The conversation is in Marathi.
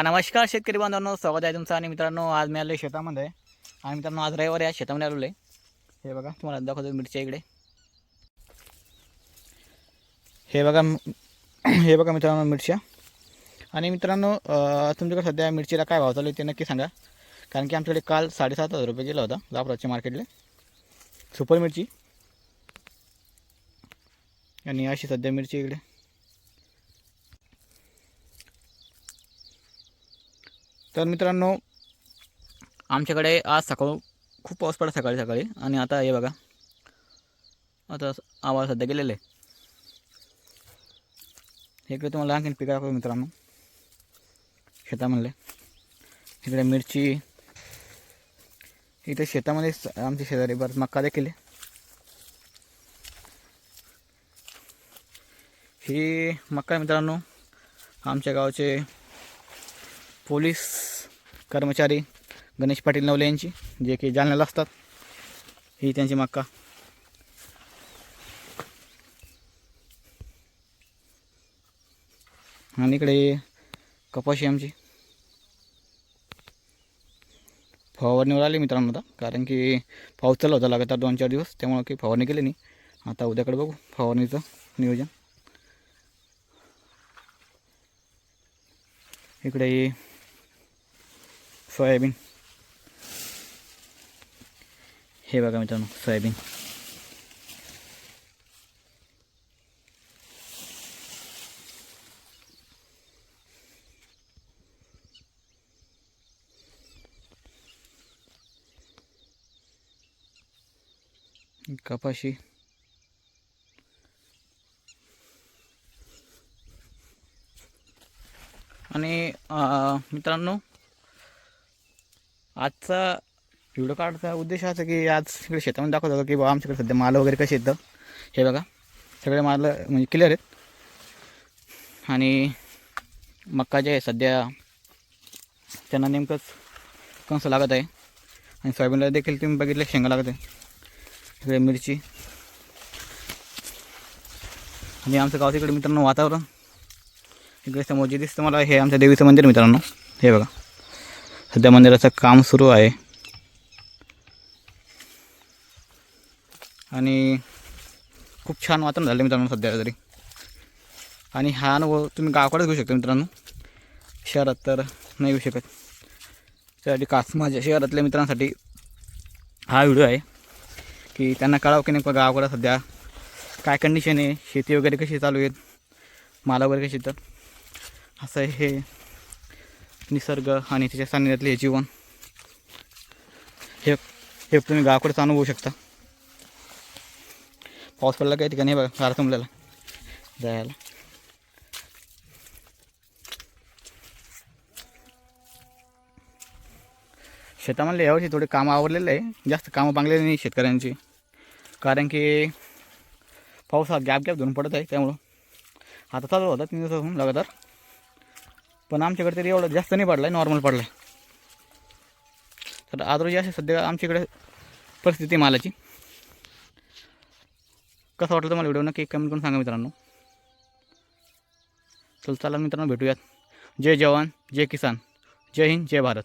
नमस्कार शेतकरी बांधवांनो स्वागत आहे तुमचं आणि मित्रांनो आज मी आलो शेतामध्ये. आणि मित्रांनो आज रविवारी या शेतामध्ये आलेलो आहे. हे बघा तुम्हाला दाखवतो मिरच्या इकडे. हे बघा हे बघा मित्रांनो मिरच्या. आणि मित्रांनो तुमच्याकडे सध्या मिरचीला काय भाव चालू आहे ते नक्की सांगा. कारण की आमच्याकडे काल साडेसात हजार रुपये गेला होता जाफराच्या मार्केटला. सुपर मिरची. आणि अशी सध्या मिरची इकडे. तर मित्रांनो आमच्याकडे आज सकाळ खूप पाऊस पडला सकाळी सकाळी. आणि आता हे बघा आता आवाज सध्या गेलेला आहे. इकडे तुम्हाला आणखीन पिका दाखवतो मित्रांनो. शेतामधले. इकडे मिरची. इथे शेतामध्ये स- आमच्या शेजारी बरं मक्का देखील आहे. ही मक्का मित्रांनो आमच्या गावचे पोलीस कर्मचारी गणेश पाटील नवले यांची जे की जालन्याला असतात ही त्यांची मक्का आणि इकडे कपाशी आमची. फवारणीवर आली मित्रांनो आता कारण की पाऊस चालू होता लगातार दोन चार दिवस त्यामुळं काही फवारणी केली नाही. आता उद्याकडे बघू फवारणीचं नियोजन. इकडे सोयाबीन. हे बघा मित्रांनो सोयाबीन. कपाशी. आणि मित्रांनो आजचा व्हिडिओ काढचा उद्देश असा की आज सगळे शेतामध्ये दाखवत होतो की बाबा आमच्याकडे सध्या माल वगैरे कसे येतं हे बघा सगळे माल म्हणजे क्लिअर आहेत. आणि मक्का जे आहे सध्या त्यांना नेमकंच कंस लागत आहे. आणि सोयाबीनला देखील तुम्ही बघितलं शेंगा लागत आहे. इकडे मिरची. आणि आमचं गावचं इकडे मित्रांनो वातावरण. इकडे समोर जे दिसतं मला हे आमच्या देवीचं मंदिर मित्रांनो. हे बघा. सध्या मंदिराचं काम सुरू आहे. आणि खूप छान वातावरण झालं मित्रांनो सध्या तरी. आणि हा अनुभव तुम्ही गावाकडेच घेऊ शकता मित्रांनो. शहरात तर नाही येऊ शकत. त्यासाठी खास माझ्या शहरातल्या मित्रांसाठी हा व्हिडिओ आहे की त्यांना कळावं की नाही गावाकडं सध्या काय कंडिशन आहे शेती वगैरे कशी चालू आहेत माला वगैरे कशी येतात असं हे निसर्ग आणि त्याच्या सान्निध्यातले हे जीवन. हे हे तुम्ही गावाकडेच अनुभवू शकता. पाऊस पडला काही ठिकाणी? बघा गारा थांबलेला जायला. शेतामधले यावर्षी थोडे कामं आवरलेलं आहे. जास्त कामं बांगलेली नाही शेतकऱ्यांची. कारण की पाऊस हा गॅप गॅप धरून पडत आहे त्यामुळं. आता चालू होता तीन दिवसापासून लगातार. पण आमच्याकडे तरी एवढं जास्त नाही पडला आहे नॉर्मल पडला आहे तर आदरोजी अशी सध्या आमच्याकडे परिस्थिती आहे मालाची. कसं वाटलं तुम्हाला व्हिडिओ नक्की कमेंट करून सांगा मित्रांनो. चल चला मित्रांनो भेटूयात. जय जवान जय किसान. जय हिंद जय भारत.